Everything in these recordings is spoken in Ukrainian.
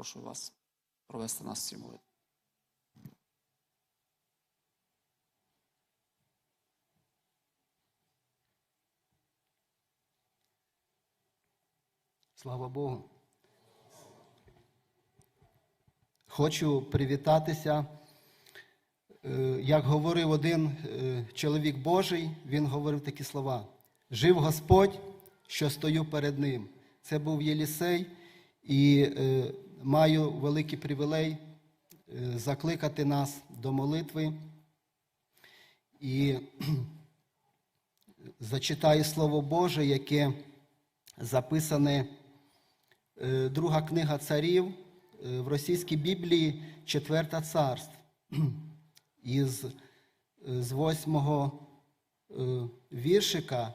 прошу вас провести нас в цій молитві. Слава Богу. Хочу привітатися. Е, Як говорив один е, чоловік Божий, він говорив такі слова: Жив Господь, що стою перед ним. Це був Єлісей, і е, маю великий привілей е, закликати нас до молитви. І зачитаю Слово Боже, яке записане е, друга книга царів е, в російській Біблії Четверта царств із з восьмого віршика.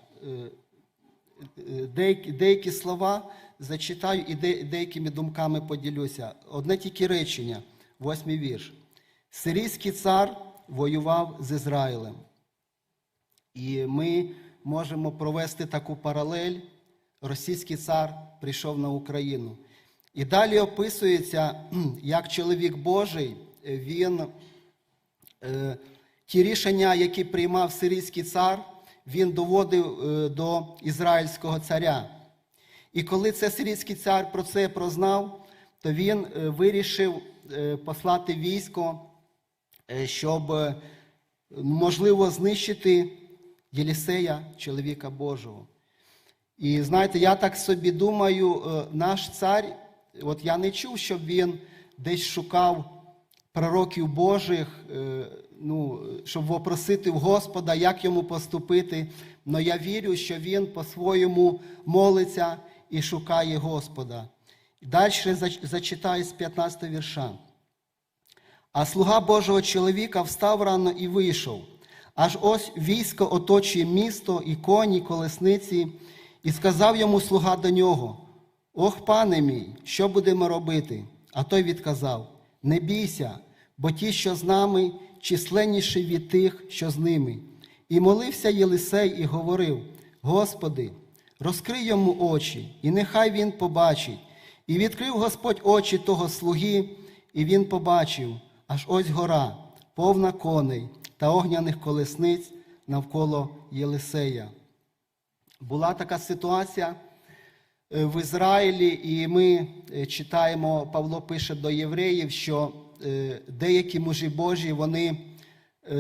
Деякі, деякі слова зачитаю і де- деякими думками поділюся. Одне тільки речення, восьмий вірш. Сирійський цар воював з Ізраїлем. І ми можемо провести таку паралель. Російський цар прийшов на Україну. І далі описується, як чоловік Божий, він е, ті рішення, які приймав сирійський цар, він доводив е, до ізраїльського царя. І коли це сирійський цар про це прознав, то він е, вирішив е, послати військо, щоб, можливо, знищити Єлісея, чоловіка Божого. І знаєте, я так собі думаю, наш цар, от я не чув, щоб він десь шукав пророків Божих, ну, щоб вопросити в Господа, як йому поступити. Але я вірю, що він по-своєму молиться і шукає Господа. Далі зач- зачитаю з 15 вірша. А слуга Божого чоловіка встав рано і вийшов. Аж ось військо оточує місто, і коні, колесниці, і сказав йому слуга до нього: Ох, пане мій, що будемо робити? А той відказав: Не бійся, бо ті, що з нами, численніші від тих, що з ними. І молився Єлисей і говорив: Господи, розкрий йому очі, і нехай він побачить. І відкрив Господь очі того слуги, і він побачив, аж ось гора, повна коней та огняних колесниць навколо Єлисея. Була така ситуація е, в Ізраїлі, і ми е, читаємо, Павло пише до євреїв, що деякі мужі Божі вони е,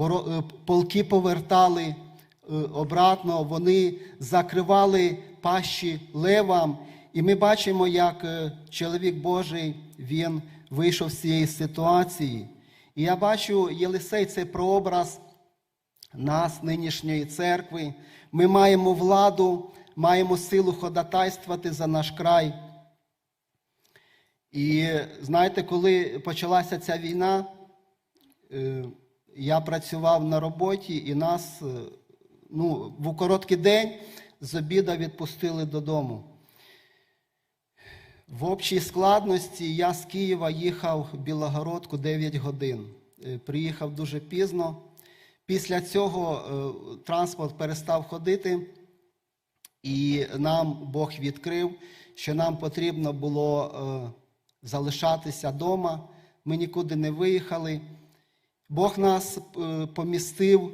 е, полки повертали е, обратно, вони закривали пащі левам. І ми бачимо, як е, чоловік Божий він вийшов з цієї ситуації. І я бачу, Єлисей це прообраз нас, нинішньої церкви. Ми маємо владу, маємо силу ходатайствувати за наш край. І знаєте, коли почалася ця війна, е, я працював на роботі, і нас е, ну, в короткий день з обіда відпустили додому. В общій складності я з Києва їхав в Білогородку 9 годин. Е, Приїхав дуже пізно. Після цього транспорт перестав ходити, і нам Бог відкрив, що нам потрібно було залишатися вдома. Ми нікуди не виїхали. Бог нас е, помістив,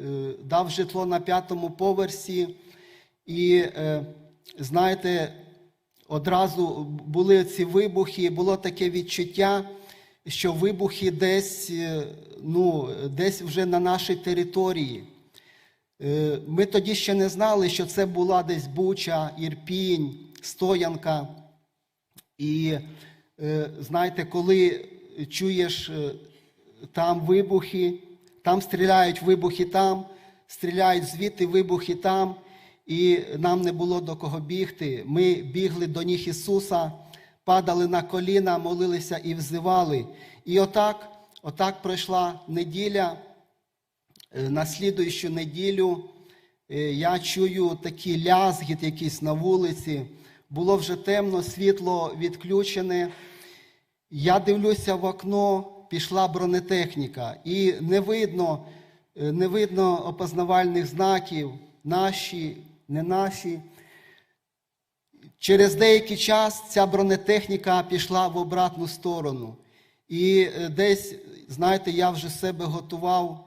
е, дав житло на п'ятому поверсі. І е, знаєте, одразу були ці вибухи, було таке відчуття, що вибухи десь, ну, десь вже на нашій території. Ми тоді ще не знали, що це була десь Буча, Ірпінь, Стоянка. І е, знаєте, коли чуєш е, там вибухи, там стріляють вибухи там, стріляють звідти вибухи там, і нам не було до кого бігти. Ми бігли до ніг Ісуса, падали на коліна, молилися і взивали. І отак, отак пройшла неділя. Е, На слідуючу неділю я чую такий лязгіт якийсь на вулиці. Було вже темно, світло відключене. Я дивлюся в окно, пішла бронетехніка, і не видно, е, не видно опознавальних знаків, наші, не наші. Через деякий час ця бронетехніка пішла в обратну сторону. І е, десь, знаєте, я вже себе готував,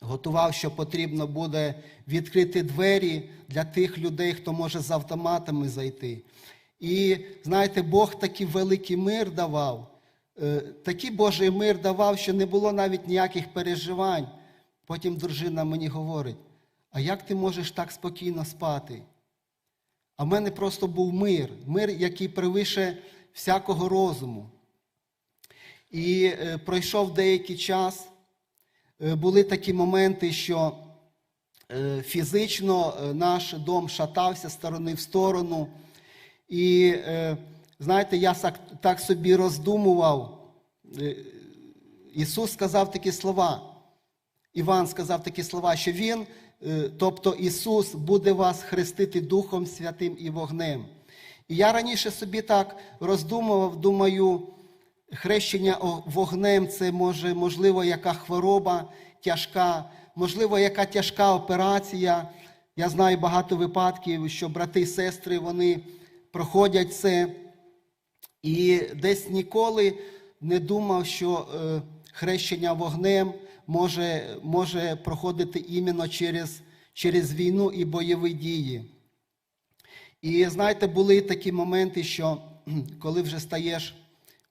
готував, що потрібно буде відкрити двері для тих людей, хто може з автоматами зайти. І знаєте, Бог такий великий мир давав, е, такий Божий мир давав, що не було навіть ніяких переживань. Потім дружина мені говорить: а як ти можеш так спокійно спати? А в мене просто був мир, мир, який превише всякого розуму. І е, пройшов деякий час, були такі моменти, що е, фізично е, наш дом шатався з сторони в сторону. І, е, знаєте, я так, собі роздумував. Е, Ісус сказав такі слова. Іван сказав такі слова, що Він, е, тобто Ісус, буде вас хрестити Духом Святим і вогнем. І я раніше собі так роздумував, думаю, хрещення вогнем це може, можливо, яка хвороба тяжка, можливо, яка тяжка операція. Я знаю багато випадків, що брати і сестри вони проходять це. І десь ніколи не думав, що е, хрещення вогнем може, може проходити іменно через, через війну і бойові дії. І знаєте, були такі моменти, що коли вже стаєш,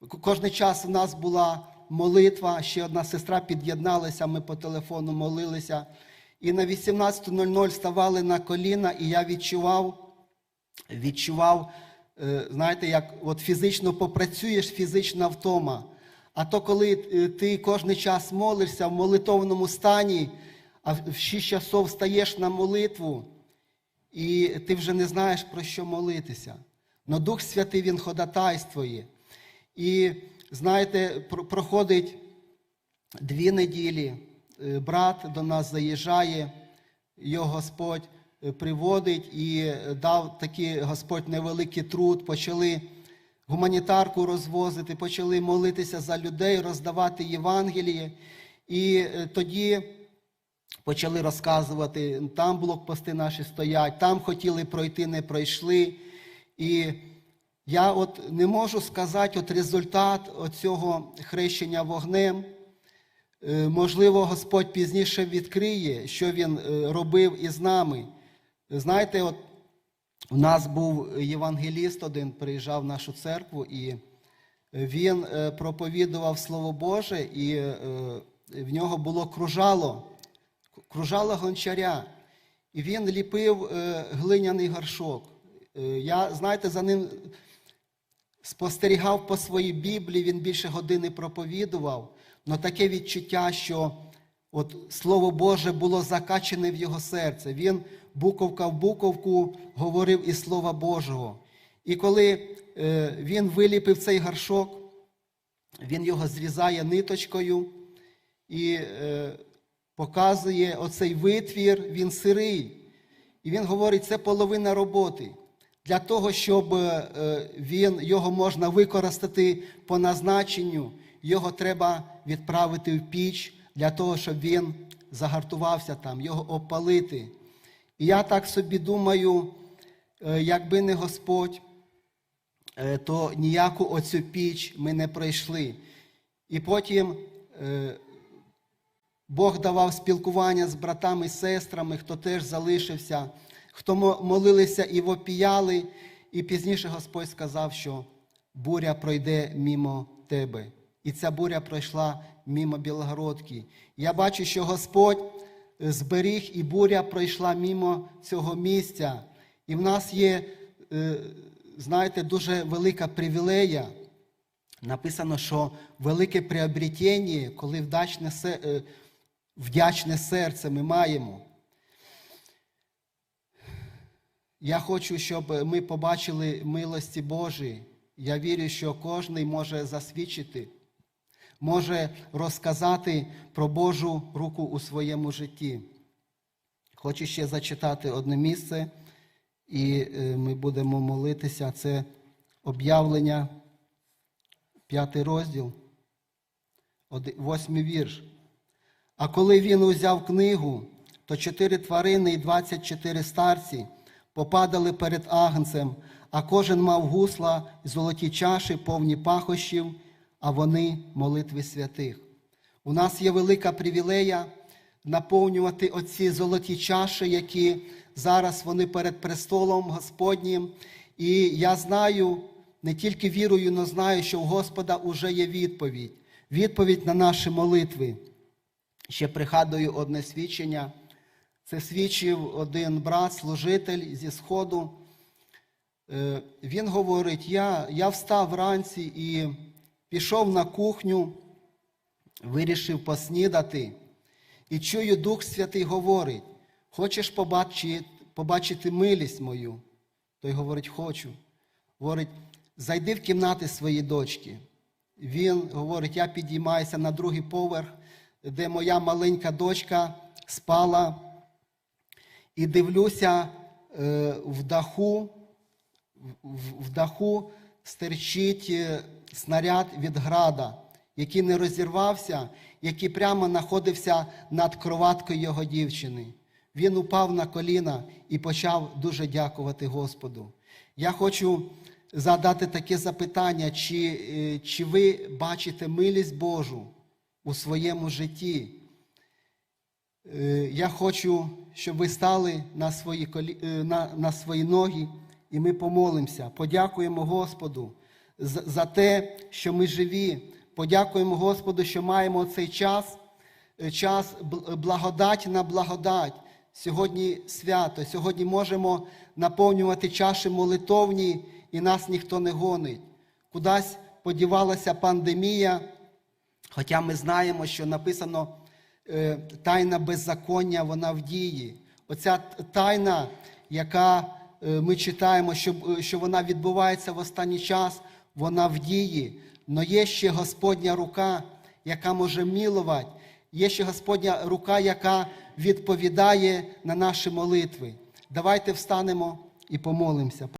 к- кожен час у нас була молитва, ще одна сестра під'єдналася, ми по телефону молилися. І на 18.00 ставали на коліна, і я відчував, відчував, е, знаєте, як от фізично попрацюєш, фізична втома. А то, коли е, ти кожен час молишся в молитовному стані, а в 6 часов стаєш на молитву, і ти вже не знаєш, про що молитися. Но Дух Святий Він ходатайствує. І знаєте, проходить дві неділі, е, брат до нас заїжджає, його Господь е, приводить і е, дав такий Господь невеликий труд. Почали гуманітарку розвозити, почали молитися за людей, роздавати Євангеліє. І тоді почали розказувати, там блокпости наші стоять, там хотіли пройти, не пройшли. І я от не можу сказати от результат цього хрещення вогнем. Е, Можливо, Господь пізніше відкриє, що Він е, робив із нами. Знаєте, от у нас був євангеліст один, приїжджав в нашу церкву, і він е, проповідував Слово Боже, і в нього було кружало, кружало гончаря. І він ліпив глиняний горшок. Я, знаєте, за ним спостерігав по своїй Біблії, він більше години проповідував, але таке відчуття, що от Слово Боже було закачане в його серце. Він буковка в буковку говорив із Слова Божого. І коли е, він виліпив цей горшок, він його зрізає ниточкою і е, показує оцей витвір, він сирий. І він говорить, це половина роботи. Для того, щоб е, він, його можна використати по назначенню, його треба відправити в піч для того, щоб він загартувався там, його опалити. І я так собі думаю, е, якби не Господь, е, то ніяку оцю піч ми не пройшли. І потім Бог давав спілкування з братами і сестрами, хто теж залишився, хто молилися і вопіяли, і пізніше Господь сказав, що буря пройде мімо тебе. І ця буря пройшла мімо Білогородки. Я бачу, що Господь е, зберіг, і буря пройшла мімо цього місця. І в нас є, е, знаєте, дуже велика привілея. Написано, що велике приобретення, коли е, вдячне серце ми маємо. Я хочу, щоб ми побачили милості Божі. Я вірю, що кожен може засвідчити, може розказати про Божу руку у своєму житті. Хочу ще зачитати одне місце, і е, ми будемо молитися. Це об'явлення, п'ятий розділ, восьмий вірш. А коли він узяв книгу, то чотири тварини і двадцять чотири старці попадали перед агнцем, а кожен мав гусла й золоті чаші, повні пахощів, а вони молитви святих. У нас є велика привілея наповнювати оці золоті чаші, які зараз вони перед престолом Господнім. І я знаю, не тільки вірую, але знаю, що у Господа вже є відповідь. Відповідь на наші молитви. Ще пригадую одне свідчення. Це свідчив один брат, служитель зі Сходу. Е, Він говорить: я, я встав вранці і пішов на кухню, вирішив поснідати. І чую, Дух Святий говорить: хочеш побачити, побачити милість мою? Той говорить, хочу. Говорить, зайди в кімнати своєї дочки. Він говорить, я підіймаюся на другий поверх, де моя маленька дочка спала, і дивлюся е, в даху, в, даху стерчить е, снаряд від града, який не розірвався, який прямо знаходився над кроваткою його дівчини. Він упав на коліна і почав дуже дякувати Господу. Я хочу задати таке запитання, чи, е, чи ви бачите милість Божу у своєму житті? Е, Я хочу, щоб ви стали на свої, колі... е, на, на свої ноги, і ми помолимося. Подякуємо Господу за, за те, що ми живі. Подякуємо Господу, що маємо цей час, е, час благодать на благодать. Сьогодні свято, сьогодні можемо наповнювати чаші молитовні, і нас ніхто не гонить. Кудись подівалася пандемія, Хоча ми знаємо, що написано тайна беззаконня, вона в дії. Оця тайна, яка е, ми читаємо, що, е, що вона відбувається в останній час, вона в дії. Но є ще Господня рука, яка може милувати, є ще Господня рука, яка відповідає на наші молитви. Давайте встанемо і помолимося.